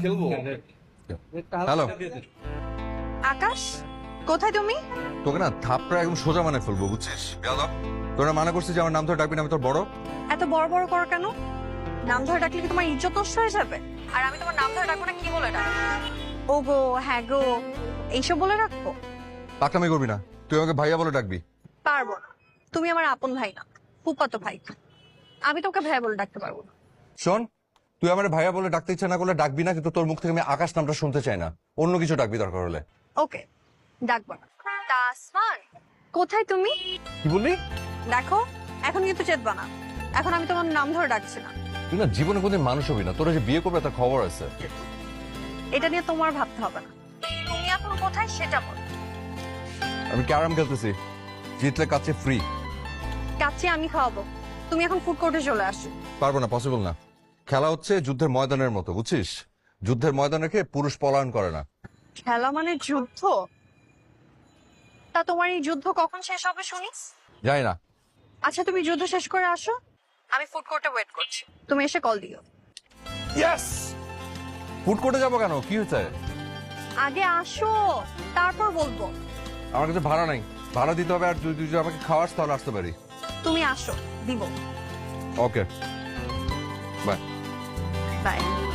খেলব। হ্যালো আকাশ কোথায় তুমি? তোকে না থাপড়া একদম সোজা মানে ফেলব বুঝছিস? তোরা মানা করছিস যে আমার নাম ধরে ডাকবি না আমি তোর বড়। এত বড় বড় করো কেন? নাম ধরে ডাকলে কি তোমার ইজ্জত নষ্ট হয়ে যাবে? আর আমি তোমার নাম ধরে ডাকবো না কি বলে ডাকবো? ও গো হ্যাঁ গো এইসব বলে রাখব? পাকলামি করবি না। তুই আমাকে ভাইয়া বলে ডাকবি। পারব না। তুমি আমার আপন ভাই না ফুপাতো ভাই। আমি তোকে ভাই বলে ডাকতে পারব না। শোন তুই আমার ভাইয়া বলে ডাকতে ইচ্ছা না করলে ডাকবি না কিন্তু তোর মুখ থেকে আমি আকাশ নামটা শুনতে চাই না। অন্য কিছু ডাকবি দরকার হলে। ওকে ডাকবো না। তাসমান কোথায় তুমি? কি বললি? দেখো এখন কিন্তু চেতবা না। এখন আমি তোমার নাম ধরে ডাকছি না। তুই না জীবনে কোনদিন মানুষ হবি না। তোরা যে বিয়ে করবে তার খবর আছে। এটা নিয়ে তোমার ভাবতে হবে না। তুমি এখন কোথায় সেটা বল। আমি ক্যারাম খেলতেছি। জিতলে কাছে ফ্রি কাচ্চি আমি খাওয়াবো। তুমি এখন ফুড কোর্টে চলে আসো। পারব না পসিবল না। খেলা হচ্ছে যুদ্ধের ময়দানের মতো বুঝছিস? যুদ্ধের ময়দান রেখে পুরুষ পলায়ন করে না। খেলা মানে যুদ্ধ? তা তোমার এই যুদ্ধ কখন শেষ হবে শুনিস জানি না। আচ্ছা তুমি যুদ্ধ শেষ করে আসো। আমি ফুড কোর্টে ওয়েট করছি। তুমি এসে কল দিও। ইয়েস ফুড কোর্টে যাব কেন? কি হয়েছে? আগে আসো তারপর বলব। আমার কাছে ভাড়া নাই। ভাড়া দিতে হবে আর তুই যদি আমাকে খাওয়াস তাহলে আসতে পারি। তুমি আসো দিব। Okay bye bye